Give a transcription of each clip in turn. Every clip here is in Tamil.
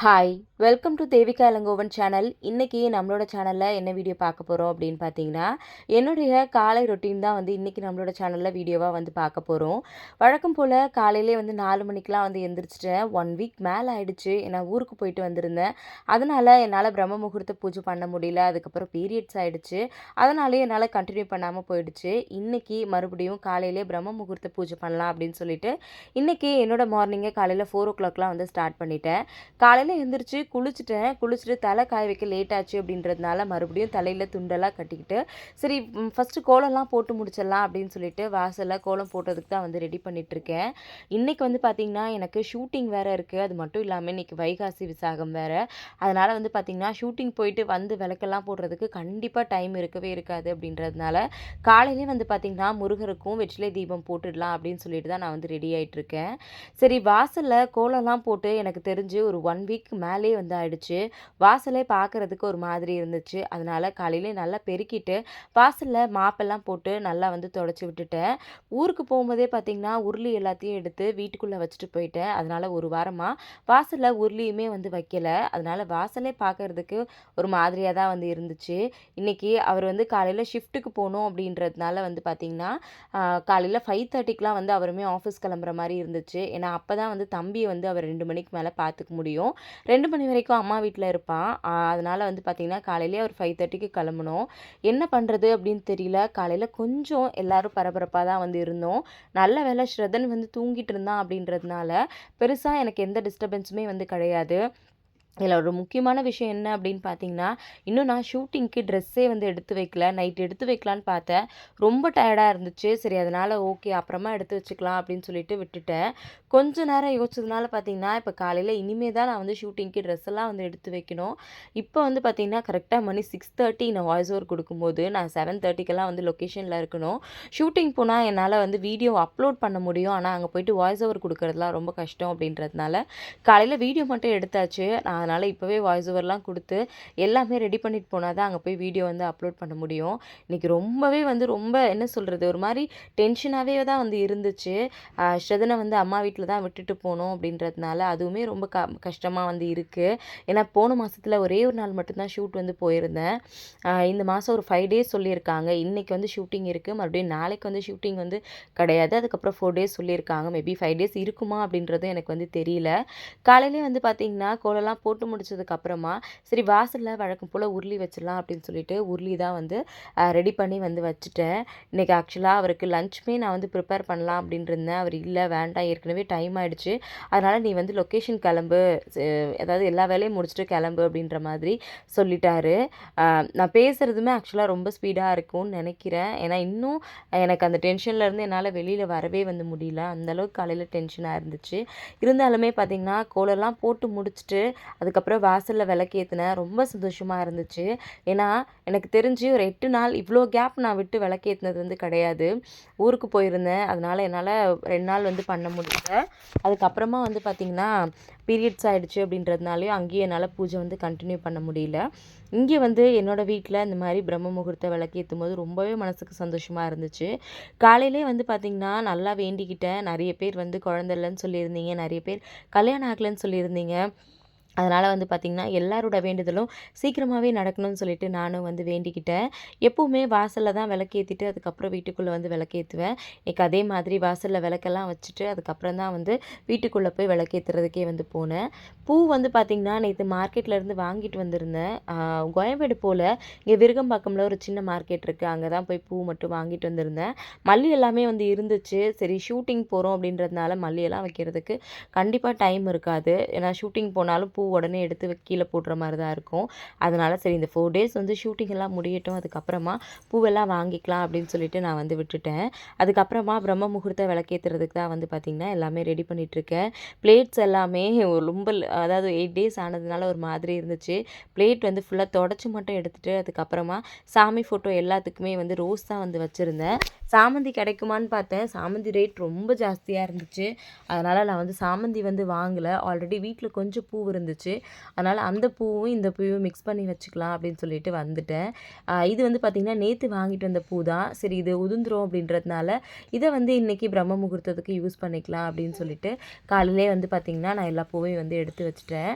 Hi. Welcome to Devika Ilangovan channel இன்றைக்கி நம்மளோட சேனலில் என்ன வீடியோ பார்க்க போகிறோம் அப்படின்னு பார்த்தீங்கன்னா என்னுடைய காலை ரொட்டீன் தான் வந்து இன்றைக்கி நம்மளோட சேனலில் வீடியோவாக வந்து பார்க்க போகிறோம் வழக்கம் போல் காலையிலே வந்து நாலு மணிக்கெலாம் வந்து எந்திரிச்சிட்டேன். ஒன் வீக் மேலே ஆகிடுச்சு நான் ஊருக்கு போயிட்டு வந்திருந்தேன். அதனால் என்னால் பிரம்ம முகூர்த்த பூஜை பண்ண முடியல. அதுக்கப்புறம் பீரியட்ஸ் ஆகிடுச்சு அதனாலே என்னால் கண்டினியூ பண்ணாமல் போயிடுச்சு. இன்றைக்கி மறுபடியும் காலையிலே பிரம்ம முகூர்த்த பூஜை பண்ணலாம் அப்படின்னு சொல்லிட்டு இன்றைக்கி என்னோடய மார்னிங்கே காலையில் ஃபோர் ஓ கிளாக்லாம் வந்து ஸ்டார்ட் பண்ணிட்டேன். காலையில் காலையில் எழுந்திரிச்சு குளிச்சுட்டேன். குளிச்சுட்டு தலை காய வைக்க லேட் ஆச்சு அப்படின்றதுனால மறுபடியும் தலையில் துண்டெல்லாம் கட்டிக்கிட்டு சரி ஃபஸ்ட்டு கோலம்லாம் போட்டு முடிச்சிடலாம் அப்படின்னு சொல்லிட்டு வாசலில் கோலம் போட்டதுக்கு தான் வந்து ரெடி பண்ணிகிட்ருக்கேன் இன்றைக்கி வந்து பார்த்திங்கன்னா எனக்கு ஷூட்டிங் வேறு இருக்குது அது மட்டும் இல்லாமல் இன்றைக்கி வைகாசி விசாகம் வேறு. அதனால் வந்து பார்த்திங்கன்னா ஷூட்டிங் போயிட்டு வந்து விளக்கெல்லாம் போடுறதுக்கு கண்டிப்பாக டைம் இருக்கவே இருக்காது அப்படின்றதுனால காலையிலே வந்து பார்த்திங்கன்னா முருகருக்கும் வெற்றிலை தீபம் போட்டுடலாம் அப்படின்னு சொல்லிட்டு தான் நான் வந்து ரெடி ஆகிட்டுருக்கேன் சரி வாசலில் கோலம்லாம் போட்டு எனக்கு தெரிஞ்சு ஒரு ஒன் வீக் வீக் மேலே வந்து ஆயிடுச்சு. வாசலே பார்க்குறதுக்கு ஒரு மாதிரி இருந்துச்சு. அதனால் காலையிலே நல்லா பெருக்கிட்டு வாசலில் மாப்பெல்லாம் போட்டு நல்லா வந்து தொடச்சி விட்டுட்டேன். ஊருக்கு போகும்போதே பார்த்திங்கன்னா உருளி எல்லாத்தையும் எடுத்து வீட்டுக்குள்ளே வச்சுட்டு போயிட்டேன். அதனால் ஒரு வாரமாக வாசலில் உருளியுமே வந்து வைக்கலை. அதனால் வாசலே பார்க்குறதுக்கு ஒரு மாதிரியாக தான் வந்து இருந்துச்சு. இன்றைக்கி அவர் வந்து காலையில் ஷிஃப்ட்டுக்கு போகணும் அப்படின்றதுனால வந்து பார்த்திங்கன்னா காலையில் ஃபைவ் தேர்ட்டிக்கெலாம் வந்து அவருமே ஆஃபீஸ் கிளம்புற மாதிரி இருந்துச்சு. ஏன்னா அப்போ தான் வந்து தம்பியை வந்து அவர் ரெண்டு மணிக்கு மேலே பார்த்துக்க முடியும். ரெண்டு மணி வரைக்கும் அம்மா வீட்டில் இருப்பான் அதனால் வந்து பார்த்திங்கன்னா காலையிலே ஒரு ஃபைவ் தேர்ட்டிக்கு கிளம்பணும் என்ன பண்ணுறது அப்படின்னு தெரியல. காலையில் கொஞ்சம் எல்லோரும் பரபரப்பாக தான் வந்து இருந்தோம். நல்ல வேலை ஸ்ரதன் வந்து தூங்கிட்டு இருந்தான் அப்படின்றதுனால பெருசாக எனக்கு எந்த டிஸ்டர்பன்ஸுமே வந்து கிடையாது. இதில் ஒரு முக்கியமான விஷயம் என்ன அப்படின்னு பார்த்தீங்கன்னா இன்னும் நான் ஷூட்டிங்க்கு ட்ரெஸ்ஸே வந்து எடுத்து வைக்கல. நைட் எடுத்து வைக்கலான்னு பார்த்தேன். ரொம்ப டயர்டாக இருந்துச்சு. சரி அதனால் ஓகே அப்புறமா எடுத்து வச்சுக்கலாம் அப்படின்னு சொல்லிட்டு விட்டுட்டேன். கொஞ்ச நேரம் யோசிச்சதுனால பார்த்தீங்கன்னா இப்போ காலையில் இனிமே தான் நான் வந்து ஷூட்டிங்க்கு ட்ரெஸ் எல்லாம் வந்து எடுத்து வைக்கணும். இப்போ வந்து பார்த்தீங்கன்னா கரெக்டாக மணி சிக்ஸ் தேர்ட்டி நான் வாய்ஸ் ஓவர் கொடுக்கும்போது நான் செவன் தேர்ட்டிக்கெல்லாம் வந்து லொக்கேஷனில் இருக்கணும். ஷூட்டிங் போனால் என்னால் வந்து வீடியோ அப்லோட் பண்ண முடியும். ஆனால் அங்கே போயிட்டு வாய்ஸ் ஓவர் கொடுக்குறதுலாம் ரொம்ப கஷ்டம் அப்படின்றதுனால காலையில் வீடியோ மட்டும் எடுத்தாச்சு. நான் அதனால் இப்போவே வாய்ஸ் ஓவர்லாம் கொடுத்து எல்லாமே ரெடி பண்ணிட்டு போனால் தான் அங்கே போய் வீடியோ வந்து அப்லோட் பண்ண முடியும். இன்றைக்கி ரொம்பவே வந்து ரொம்ப என்ன சொல்கிறது ஒரு மாதிரி டென்ஷனாகவே தான் வந்து இருந்துச்சு. ஸ்ரதனை வந்து அம்மா வீட்டில் தான் விட்டுட்டு போகணும் அப்படின்றதுனால அதுவுமே ரொம்ப க கஷ்டமாக வந்து இருக்குது ஏன்னா போன மாதத்தில் ஒரே ஒரு நாள் மட்டும்தான் ஷூட் வந்து போயிருந்தேன். இந்த மாதம் ஒரு ஃபைவ் டேஸ் சொல்லியிருக்காங்க. இன்றைக்கி வந்து ஷூட்டிங் இருக்குது மறுபடியும் நாளைக்கு வந்து ஷூட்டிங் வந்து கிடையாது. அதுக்கப்புறம் ஃபோர் டேஸ் சொல்லியிருக்காங்க. மேபி ஃபைவ் டேஸ் இருக்குமா அப்படின்றதும் எனக்கு வந்து தெரியல. காலையிலே வந்து பார்த்திங்கன்னா கோலெல்லாம் போட்டு போட்டு முடிச்சதுக்கப்புறமா சரி வாசலில் வழக்கம் போல் உருளி வச்சிடலாம் அப்படின்னு சொல்லிட்டு உருளி தான் வந்து ரெடி பண்ணி வந்து வச்சுட்டேன். இன்றைக்கி ஆக்சுவலாக அவருக்கு லஞ்சுமே நான் வந்து ப்ரிப்பேர் பண்ணலாம் அப்படின்ட்டு இருந்தேன் அவர் இல்லை வேண்டாம். ஏற்கனவே டைம் ஆகிடுச்சு அதனால் நீ வந்து லொக்கேஷன் கிளம்பு. அதாவது எல்லா வேலையும் முடிச்சுட்டு கிளம்பு அப்படின்ற மாதிரி சொல்லிட்டாரு. நான் பேசுகிறதுமே ஆக்சுவலாக ரொம்ப ஸ்பீடாக இருக்கும்னு நினைக்கிறேன். ஏன்னா இன்னும் எனக்கு அந்த டென்ஷன்லேருந்து என்னால் வெளியில் வரவே வந்து முடியல. அந்தளவுக்கு காலையில் டென்ஷனாக இருந்துச்சு. இருந்தாலுமே பார்த்திங்கன்னா கோலெல்லாம் போட்டு முடிச்சுட்டு அதுக்கப்புறம் வாசலில் விளக்கேற்றினேன் ரொம்ப சந்தோஷமாக இருந்துச்சு. ஏன்னா எனக்கு தெரிஞ்சு ஒரு எட்டு நாள் இவ்வளோ கேப் நான் விட்டு விளக்கேற்றினது வந்து கிடையாது. ஊருக்கு போயிருந்தேன். அதனால் என்னால் ரெண்டு நாள் வந்து பண்ண முடியல. அதுக்கப்புறமா வந்து பார்த்திங்கன்னா பீரியட்ஸ் ஆகிடுச்சு அப்படின்றதுனாலையும் அங்கேயும் என்னால் பூஜை வந்து கண்டினியூ பண்ண முடியல. இங்கே வந்து என்னோடய வீட்டில் இந்த மாதிரி பிரம்ம முகூர்த்த விளக்கேற்றும் போது ரொம்பவே மனசுக்கு சந்தோஷமாக இருந்துச்சு. காலையிலே வந்து பார்த்திங்கன்னா நல்லா வேண்டிக்கிட்டேன். நிறைய பேர் வந்து குழந்தை இல்லைன்னு சொல்லியிருந்தீங்க. நிறைய பேர் கல்யாணம் ஆகலைன்னு சொல்லியிருந்தீங்க. அதனால் வந்து பார்த்திங்கன்னா எல்லாரோட வேண்டுதலும் சீக்கிரமாகவே நடக்கணும்னு சொல்லிட்டு நானும் வந்து வேண்டிக்கிட்டேன். எப்போவுமே வாசலில் தான் விளக்கேற்றிட்டு அதுக்கப்புறம் வீட்டுக்குள்ளே வந்து விளக்கேற்றுவேன் எனக்கு அதே மாதிரி வாசலில் விளக்கெல்லாம் வச்சுட்டு அதுக்கப்புறம் தான் வந்து வீட்டுக்குள்ளே போய் விளக்கேற்றுறதுக்கே வந்து போனேன். பூ வந்து பார்த்திங்கன்னா நேற்று மார்க்கெட்லேருந்து வாங்கிட்டு வந்திருந்தேன். கோயம்பேடு போல் இங்கே விருகம்பாக்கமில் ஒரு சின்ன மார்க்கெட் இருக்குது அங்கே தான் போய் பூ மட்டும் வாங்கிட்டு வந்திருந்தேன். மல்லி எல்லாமே வந்து இருந்துச்சு. சரி ஷூட்டிங் போகிறோம் அப்படின்றதுனால மல்லியெல்லாம் வைக்கிறதுக்கு கண்டிப்பாக டைம் இருக்காது. ஏன்னா ஷூட்டிங் போனாலும் பூ உடனே எடுத்து கீழே போடுற மாதிரி தான் இருக்கும். அதனால் சரி இந்த ஃபோர் டேஸ் வந்து ஷூட்டிங் எல்லாம் முடியட்டும். அதுக்கப்புறமா பூவெல்லாம் வாங்கிக்கலாம் அப்படின்னு சொல்லிட்டு நான் வந்து விட்டுட்டேன். அதுக்கப்புறமா பிரம்ம முகூர்த்த விளக்கேற்றுறதுக்கு தான் வந்து பார்த்திங்கன்னா எல்லாமே ரெடி பண்ணிகிட்ருக்கேன் பிளேட்ஸ் எல்லாமே ரொம்ப அதாவது எயிட் டேஸ் ஆனதுனால ஒரு மாதிரி இருந்துச்சு. பிளேட் வந்து ஃபுல்லாக தொடச்சி மட்டும் எடுத்துகிட்டு அதுக்கப்புறமா சாமி ஃபோட்டோ எல்லாத்துக்குமே வந்து ரோஸ் தான் வந்து வச்சுருந்தேன். சாமந்தி கிடைக்குமான்னு பார்த்தேன். சாமந்தி ரேட் ரொம்ப ஜாஸ்தியாக இருந்துச்சு. அதனால் நான் வந்து சாமந்தி வந்து வாங்கலை. ஆல்ரெடி வீட்டில் கொஞ்சம் பூ இருந்துச்சு. இருந்துச்சு அதனால் அந்த பூவும் இந்த பூவும் மிக்ஸ் பண்ணி வச்சுக்கலாம் அப்படின்னு சொல்லிட்டு வந்துட்டேன். இது வந்து பார்த்திங்கன்னா நேற்று வாங்கிட்டு வந்த பூ தான் சரி இது உதிர்ந்துரும் அப்படின்றதுனால இதை வந்து இன்றைக்கி பிரம்ம முகூர்த்தத்துக்கு யூஸ் பண்ணிக்கலாம் அப்படின்னு சொல்லிட்டு காலையிலே வந்து பார்த்திங்கன்னா நான் எல்லா பூவையும் வந்து எடுத்து வச்சுட்டேன்.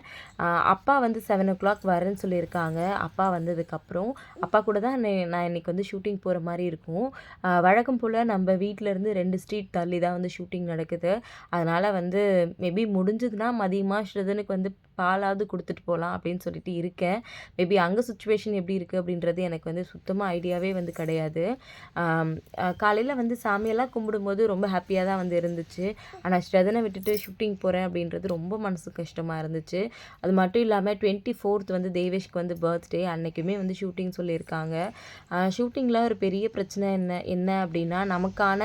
அப்பா வந்து செவன் ஓ கிளாக் வரேன்னு சொல்லியிருக்காங்க. அப்பா வந்ததுக்கப்புறம் அப்பா கூட தான் நான் இன்றைக்கி வந்து ஷூட்டிங் போகிற மாதிரி இருக்கும். வழக்கம் போல் நம்ம வீட்டிலேருந்து இருந்து ரெண்டு ஸ்ட்ரீட் தள்ளி தான் வந்து ஷூட்டிங் நடக்குது. அதனால் வந்து மேபி முடிஞ்சதுன்னா மதியமாக ஸ்ரதனுக்கு வந்து பா காலாவது கொடுத்துட்டு போகலாம் அப்படின்னு சொல்லிட்டு இருக்கேன். மேபி அங்கே சுச்சுவேஷன் எப்படி இருக்குது அப்படின்றது எனக்கு வந்து சுத்தமாக ஐடியாவே வந்து கிடையாது. காலையில் வந்து சாமியெல்லாம் கும்பிடும்போது ரொம்ப ஹாப்பியாக தான் வந்து இருந்துச்சு. ஆனால் ஸ்ரதனை விட்டுட்டு ஷூட்டிங் போகிறேன் அப்படின்றது ரொம்ப மனசு கஷ்டமாக இருந்துச்சு. அது மட்டும் இல்லாமல் டுவெண்ட்டி ஃபோர்த் வந்து தேவேஷ்க்கு வந்து பர்த்டே அன்னைக்குமே வந்து ஷூட்டிங் சொல்லியிருக்காங்க. ஷூட்டிங்கில் ஒரு பெரிய பிரச்சனை என்ன என்ன அப்படின்னா நமக்கான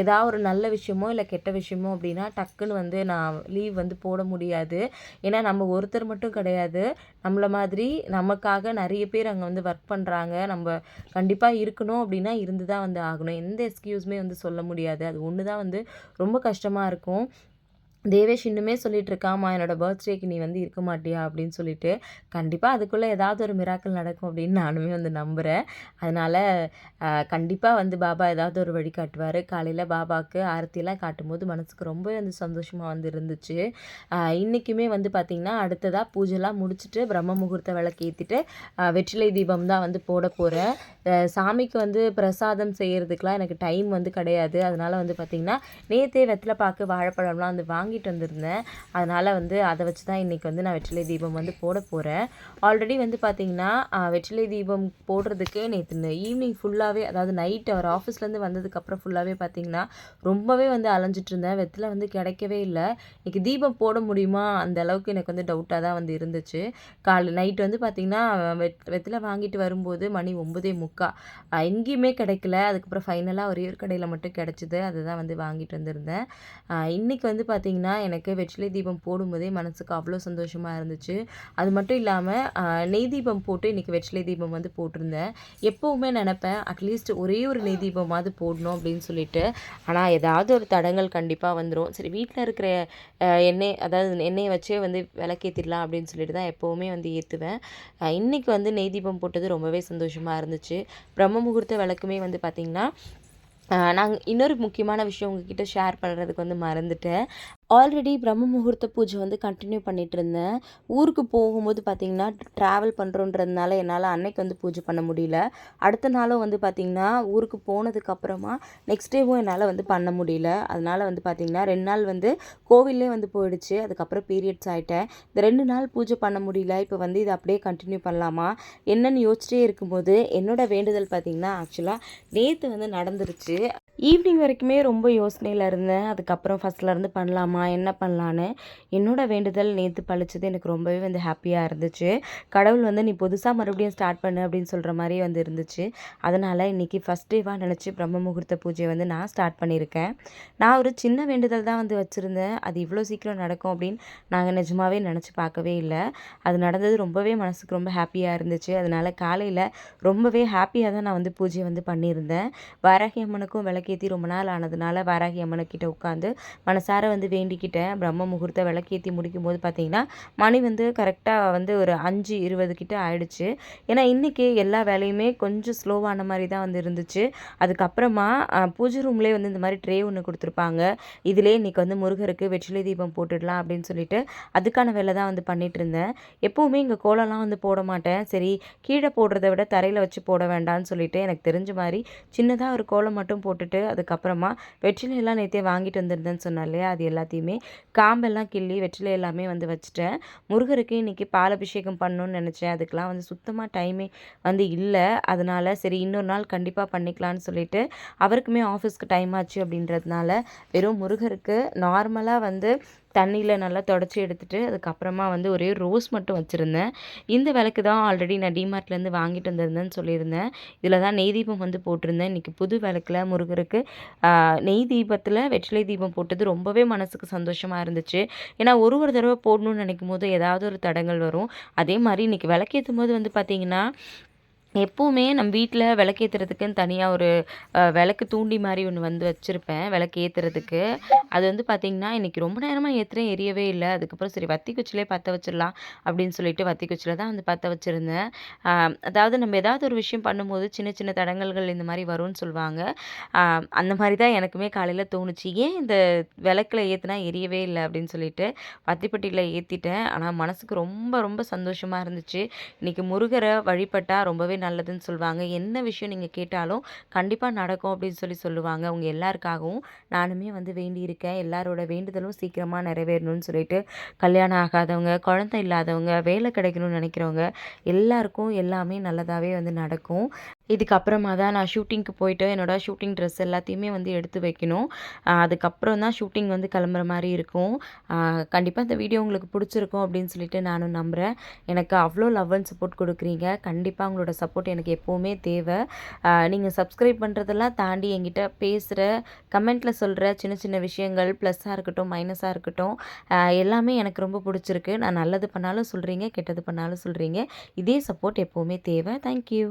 ஏதாவது ஒரு நல்ல விஷயமோ இல்லை கெட்ட விஷயமோ அப்படின்னா டக்குன்னு வந்து நான் லீவ் வந்து போட முடியாது. ஏன்னா நம்ம ஒரு ஒருத்தர் மட்டும் கிடையாது. நம்மளை மாதிரி நமக்காக நிறைய பேர் அங்கே வந்து ஒர்க் பண்ணுறாங்க நம்ம கண்டிப்பாக இருக்கணும் அப்படின்னா இருந்து தான் வந்து ஆகணும். எந்த எக்ஸ்கியூஸுமே வந்து சொல்ல முடியாது. அது ஒன்று தான் வந்து ரொம்ப கஷ்டமாக இருக்கும். தேவேஷ் இன்னுமே சொல்லிட்டு இருக்காமா என்னோட பர்த்டேக்கு நீ வந்து இருக்க மாட்டியா? அப்படின்னு சொல்லிட்டு கண்டிப்பாக அதுக்குள்ளே ஏதாவது ஒரு மிராக்கள் நடக்கும் அப்படின்னு நானுமே வந்து நம்புகிறேன் அதனால் கண்டிப்பாக வந்து பாபா ஏதாவது ஒரு வழி காட்டுவார். காலையில் பாபாவுக்கு ஆரத்தியெல்லாம் காட்டும்போது மனசுக்கு ரொம்பவே வந்து சந்தோஷமாக வந்து இருந்துச்சு. இன்றைக்குமே வந்து பார்த்திங்கன்னா அடுத்ததாக பூஜைலாம் முடிச்சுட்டு பிரம்ம முகூர்த்த விளக்கு ஏற்றிட்டு வெற்றிலை தீபம் தான் வந்து போட போகிறேன் சாமிக்கு வந்து பிரசாதம் செய்கிறதுக்கெலாம் எனக்கு டைம் வந்து கிடையாது. அதனால் வந்து பார்த்திங்கன்னா நேற்றே வெத்தலை பாக்கு வாழைப்பழம்லாம் வந்து வாங்கிட்டு வந்திருந்தேன். அதனால் வந்து அதை வச்சு தான் இன்றைக்கி வந்து நான் வெற்றிலை தீபம் வந்து போட போகிறேன் ஆல்ரெடி வந்து பார்த்திங்கன்னா வெற்றிலை தீபம் போடுறதுக்கே நேற்று ஈவினிங் ஃபுல்லாகவே அதாவது நைட் அவர் ஆஃபீஸ்லேருந்து வந்ததுக்கப்புறம் ஃபுல்லாகவே பார்த்திங்கன்னா ரொம்பவே வந்து அலைஞ்சிட்டு இருந்தேன். வெற்றிலை வந்து கிடைக்கவே இல்லை. இன்றைக்கி தீபம் போட முடியுமா? அந்த அளவுக்கு எனக்கு வந்து டவுட்டாக தான் வந்து இருந்துச்சு. காலை நைட் வந்து பார்த்திங்கன்னா வெத் வெத்தலை வாங்கிட்டு வரும்போது மணி ஒம்பதே முக்கா. எங்கேயுமே கிடைக்கல. அதுக்கப்புறம் ஃபைனலாக ஒரே ஒரு கடையில் மட்டும் கிடச்சிது. அதுதான் வந்து வாங்கிட்டு வந்திருந்தேன். இன்றைக்கி இன்னைக்கு வந்து பார்த்திங்கன்னா எனக்கு வெற்றிலை தீபம் போடும்போதே மனசுக்கு அவ்வளோ சந்தோஷமாக இருந்துச்சு. அது மட்டும் இல்லாமல் நெய் தீபம் போட்டு இன்றைக்கி வெற்றிலை தீபம் வந்து போட்டிருந்தேன். எப்போவுமே நினப்பேன் அட்லீஸ்ட் ஒரே ஒரு நெய் தீபமாவது போடணும் அப்படின்னு சொல்லிட்டு. ஆனால் ஏதாவது ஒரு தடங்கள் கண்டிப்பாக வந்துடும் சரி வீட்டில் இருக்கிற எண்ணெய் அதாவது எண்ணெயை வச்சே வந்து விளக்கேற்றிடலாம் அப்படின்னு சொல்லிட்டு தான் எப்போவுமே வந்து ஏற்றுவேன் இன்றைக்கி வந்து நெய் தீபம் போட்டது ரொம்பவே சந்தோஷமாக இருந்துச்சு. பிரம்ம முகூர்த்த விளக்குமே வந்து பார்த்திங்கன்னா நாங்கள் இன்னொரு முக்கியமான விஷயம் உங்ககிட்ட ஷேர் பண்ணுறதுக்கு வந்து மறந்துட்டேன். ஆல்ரெடி பிரம்ம முகூர்த்த பூஜை வந்து கண்டினியூ பண்ணிகிட்டு இருந்தேன் ஊருக்கு போகும்போது பார்த்திங்கன்னா ட்ராவல் பண்ணுறோன்றதுனால என்னால் அன்னைக்கு வந்து பூஜை பண்ண முடியல. அடுத்த நாளும் வந்து பார்த்திங்கன்னா ஊருக்கு போனதுக்கப்புறமா நெக்ஸ்ட் டேவும் என்னால் வந்து பண்ண முடியல. அதனால் வந்து பார்த்திங்கன்னா ரெண்டு நாள் வந்து கோவில்லே வந்து போயிடுச்சு. அதுக்கப்புறம் பீரியட்ஸ் ஆகிட்டேன் இந்த ரெண்டு நாள் பூஜை பண்ண முடியல. இப்போ வந்து இதை அப்படியே கண்டினியூ பண்ணலாமா? என்னென்னு யோசிச்சிட்டே இருக்கும்போது என்னோடய வேண்டுதல் பார்த்திங்கன்னா ஆக்சுவலாக நேற்று வந்து நடந்துருச்சு. ஈவினிங் வரைக்குமே ரொம்ப யோசனையில் இருந்தேன். அதுக்கப்புறம் ஃபஸ்ட்லேருந்து பண்ணலாமா என்ன பண்ணலான்னு. என்னோட வேண்டுதல் நேற்று பழிச்சது எனக்கு ரொம்பவே வந்து ஹாப்பியாக இருந்துச்சு. கடவுள் வந்து நீ புதுசாக மறுபடியும் ஸ்டார்ட் பண்ணு அப்படின்னு சொல்கிற மாதிரி வந்து இருந்துச்சு. அதனால் இன்றைக்கி ஃபஸ்ட் டேவாக நினச்சி பிரம்ம முகூர்த்த பூஜையை வந்து நான் ஸ்டார்ட் பண்ணியிருக்கேன். நான் ஒரு சின்ன வேண்டுதல் தான் வந்து வச்சுருந்தேன். அது இவ்வளோ சீக்கிரம் நடக்கும் அப்படின்னு நாங்கள் நிஜமாகவே நினச்சி பார்க்கவே இல்லை. அது நடந்தது ரொம்பவே மனசுக்கு ரொம்ப ஹாப்பியாக இருந்துச்சு. அதனால் காலையில் ரொம்பவே ஹாப்பியாக தான் நான் வந்து பூஜையை வந்து பண்ணியிருந்தேன். வாராகி அம்மனுக்கும் விளக்கேற்றி ரொம்ப நாள் ஆனதுனால வாராகி அம்மனுக்கிட்ட உட்காந்து மனசார வந்து வேண்டிக்கிட்டேன். பிரம்ம முகூர்த்த விளக்கேற்றி முடிக்கும் போது பார்த்தீங்கன்னா மணி வந்து கரெக்டாக வந்து ஒரு அஞ்சு இருபது கிட்ட ஆயிடுச்சு. ஏன்னா இன்றைக்கி எல்லா வேலையுமே கொஞ்சம் ஸ்லோவான மாதிரி தான் வந்து இருந்துச்சு. அதுக்கப்புறமா பூஜை ரூம்லேயே வந்து இந்த மாதிரி ட்ரே ஒன்று கொடுத்துருப்பாங்க. இதிலே இன்றைக்கி வந்து முருகருக்கு வெற்றிலை தீபம் போட்டுடலாம் அப்படின்னு சொல்லிட்டு அதுக்கான வேலை தான் வந்து பண்ணிகிட்டு இருந்தேன். எப்போவுமே இங்கே கோலம்லாம் வந்து போட மாட்டேன். சரி கீழே போடுறத விட தரையில் வச்சு போட வேண்டாம்னு சொல்லிட்டு எனக்கு தெரிஞ்ச மாதிரி சின்னதாக ஒரு கோலம் மட்டும் போட்டுட்டு அதுக்கப்புறமா வெற்றிலையெல்லாம் நேற்றே வாங்கிட்டு வந்திருந்தேன்னு சொன்னேன் இல்லையா? அது எல்லாத்தையுமே காம்பெல்லாம் கிள்ளி வெற்றிலை எல்லாமே வந்து வச்சுட்டேன். முருகருக்கு இன்றைக்கி பால் அபிஷேகம் பண்ணணும்னு நினச்சேன். அதுக்கெலாம் வந்து சுத்தமாக டைமே வந்து இல்லை. அதனால் சரி இன்னொரு நாள் கண்டிப்பாக பண்ணிக்கலான்னு சொல்லிட்டு அவருக்குமே ஆஃபீஸ்க்கு டைம் ஆச்சு அப்படின்றதுனால வெறும் முருகருக்கு நார்மலாக வந்து தண்ணியில் நல்லா தொடச்சி எடுத்துட்டு அதுக்கப்புறமா வந்து ஒரே ரோஸ் மட்டும் வச்சுருந்தேன். இந்த விளக்கு தான் ஆல்ரெடி நான் டிமார்ட்லேருந்து வாங்கிட்டு வந்திருந்தேன்னு சொல்லியிருந்தேன். இதில் தான் நெய் தீபம் வந்து போட்டிருந்தேன். இன்றைக்கி புது விளக்கில் முருகருக்கு நெய் தீபத்தில் வெற்றிலை தீபம் போட்டது ரொம்பவே மனசுக்கு சந்தோஷமாக இருந்துச்சு. ஏன்னா ஒரு ஒரு தடவை போடணும்னு நினைக்கும் போது ஏதாவது ஒரு தடங்கள் வரும். அதே மாதிரி இன்றைக்கி விளக்கேற்றும் போது வந்து பார்த்திங்கன்னா எப்போவுமே நம்ம வீட்டில் விளக்கேத்துறதுக்குன்னு தனியாக ஒரு விளக்கு தூண்டி மாதிரி ஒன்று வந்து வச்சுருப்பேன் விளக்கு ஏற்றுறதுக்கு அது வந்து பார்த்திங்கன்னா இன்றைக்கி ரொம்ப நேரமாக ஏற்றுறேன் எரியவே இல்லை அதுக்கப்புறம் சரி வத்தி குச்சிலே பற்ற வச்சிடலாம் அப்படின்னு சொல்லிட்டு வத்தி குச்சியில் தான் வந்து பற்ற வச்சுருந்தேன் அதாவது நம்ம ஏதாவது ஒரு விஷயம் பண்ணும்போது சின்ன சின்ன தடங்கல்கள் இந்த மாதிரி வரும்னு சொல்லுவாங்க. அந்த மாதிரி தான் எனக்குமே காலையில் தோணுச்சு. ஏன் இந்த விளக்கில் ஏற்றுனா எரியவே இல்லை அப்படின்னு சொல்லிட்டு வத்திப்பட்டியில் ஏற்றிட்டேன் ஆனால் மனசுக்கு ரொம்ப ரொம்ப சந்தோஷமாக இருந்துச்சு. இன்றைக்கி முருகரை வழிபட்டால் ரொம்பவே நல்லதுன்னு சொல்லுவாங்க. என்ன விஷயம் நீங்கள் கேட்டாலும் கண்டிப்பாக நடக்கும் அப்படின்னு சொல்லி சொல்லுவாங்க. அவங்க எல்லாருக்காகவும் நானுமே வந்து வேண்டியிருக்கேன். எல்லாரோட வேண்டுதலும் சீக்கிரமாக நிறைவேறணும்னு சொல்லிட்டு, கல்யாணம் ஆகாதவங்க, குழந்தை இல்லாதவங்க, வேலை கிடைக்கணும்னு நினைக்கிறவங்க எல்லாருக்கும் எல்லாமே நல்லதாகவே வந்து நடக்கும். இதுக்கப்புறமா தான் நான் ஷூட்டிங்க்கு போயிட்டு என்னோட ஷூட்டிங் ட்ரெஸ் எல்லாத்தையுமே வந்து எடுத்து வைக்கணும். அதுக்கப்புறம் தான் ஷூட்டிங் வந்து கிளம்புற மாதிரி இருக்கும். கண்டிப்பாக இந்த வீடியோ உங்களுக்கு பிடிச்சிருக்கும் அப்படின்னு சொல்லிட்டு நானும் நம்புகிறேன் எனக்கு அவ்வளோ லவ் அண்ட் சப்போர்ட் கொடுக்குறீங்க கண்டிப்பாக உங்களோட சப்போர்ட் எனக்கு எப்போவுமே தேவை நீங்கள் சப்ஸ்கிரைப் பண்ணுறதெல்லாம் தாண்டி என்கிட்ட பேசுகிற கமெண்ட்டில் சொல்கிற சின்ன சின்ன விஷயங்கள் ப்ளஸ்ஸாக இருக்கட்டும், மைனஸாக இருக்கட்டும், எல்லாமே எனக்கு ரொம்ப பிடிச்சிருக்கு. நான் நல்லது பண்ணாலும் சொல்கிறீங்க கெட்டது பண்ணாலும் சொல்கிறீங்க இதே சப்போர்ட் எப்போவுமே தேவை தேங்க் யூ.